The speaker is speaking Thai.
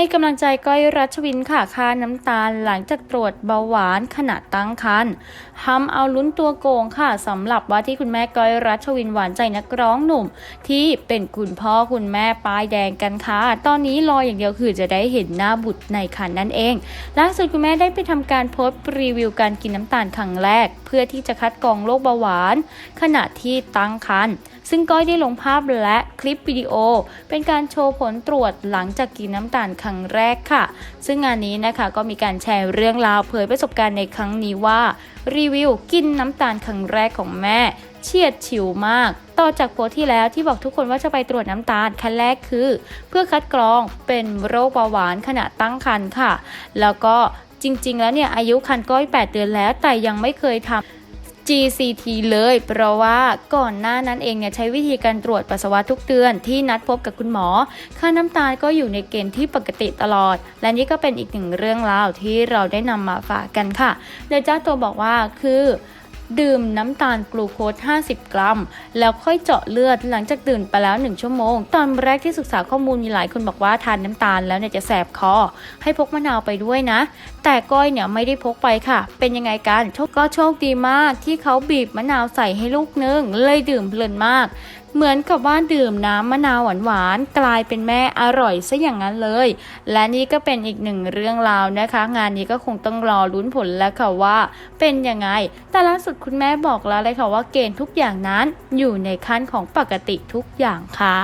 ให้กำลังใจก้อยรัชวินค่ะค่าน้ำตาลหลังจากตรวจเบาหวานขณะตั้งครรภ์ทำเอาลุ้นตัวโกงค่ะสำหรับว่าที่คุณแม่ก้อยรัชวินหวานใจนักร้องหนุ่ม ที่เป็นคุณพ่อคุณแม่ป้ายแดงกันค่ะ ตอนนี้รออย่างเดียวคือจะได้เห็นหน้าบุตรในคันนั่นเองล่าสุดคุณแม่ได้ไปทำการโพสต์รีวิวการกินน้ำตาลครั้งแรก เพื่อที่จะคัดกรองโรคเบาหวาน ขณะที่ตั้งครรภ์ ซึ่งก้อยได้ลงภาพและคลิปวิดีโอ เป็นการโชว์ผลตรวจหลังจากกินน้ำตาลครั้งแรกค่ะ ซึ่งงานนี้นะคะก็มีการแชร์เรื่องราวเผยประสบการณ์ในครั้งนี้ว่า รีวิวกินน้ำตาลครั้งแรกของแม่เฉียดฉิวมาก ต่อจากโพสที่แล้วที่บอกทุกคนว่าจะไปตรวจน้ำตาลขั้นแรกคือ เพื่อคัดกรองเป็นโรคเบาหวานขณะตั้งครรภ์ค่ะ แล้วก็จริง ๆ แล้วเนี่ยอายุครรภ์ก้อย 8 เดือนแล้วแต่ยังไม่เคยทำ GCT เลย เพราะว่าก่อนหน้านั้นเองเนี่ยใช้วิธีการตรวจปัสสาวะทุกเดือนที่นัดพบกับคุณหมอ ค่าน้ำตาลก็อยู่ในเกณฑ์ที่ปกติตลอด และนี่ก็เป็นอีกหนึ่งเรื่องราวที่เราได้นำมาฝากกันค่ะโดยเจ้าตัวบอกว่าคือ ดื่มน้ำตาลกลูโคส 50 กรัม แล้วค่อยเจาะเลือดหลังจากดื่มไปแล้ว 1 ชั่วโมง ตอนแรกที่ศึกษาข้อมูลมีหลายคนบอกว่าทานน้ำตาลแล้วเนี่ยจะแสบคอ ให้พกมะนาวไปด้วยนะ แต่ก้อยเนี่ยไม่ได้พกไปค่ะ เป็นยังไงกันโชคก็โชคดีมากที่เขาบีบมะนาวใส่ให้ลูกนึงเลยดื่มเพลินมากเหมือนกับว่าดื่มน้ำมะนาวหวานๆกลายเป็นแม่อร่อยซะอย่างนั้นเลย และนี่ก็เป็นอีกหนึ่งเรื่องราวนะคะ งานนี้ก็คงต้องรอลุ้นผลแล้วค่ะว่า เป็นยังไง แต่ล่าสุดคุณแม่บอกแล้วเลยค่ะว่าเกณฑ์ทุกอย่างนั้นอยู่ในขั้นของปกติทุกอย่างค่ะ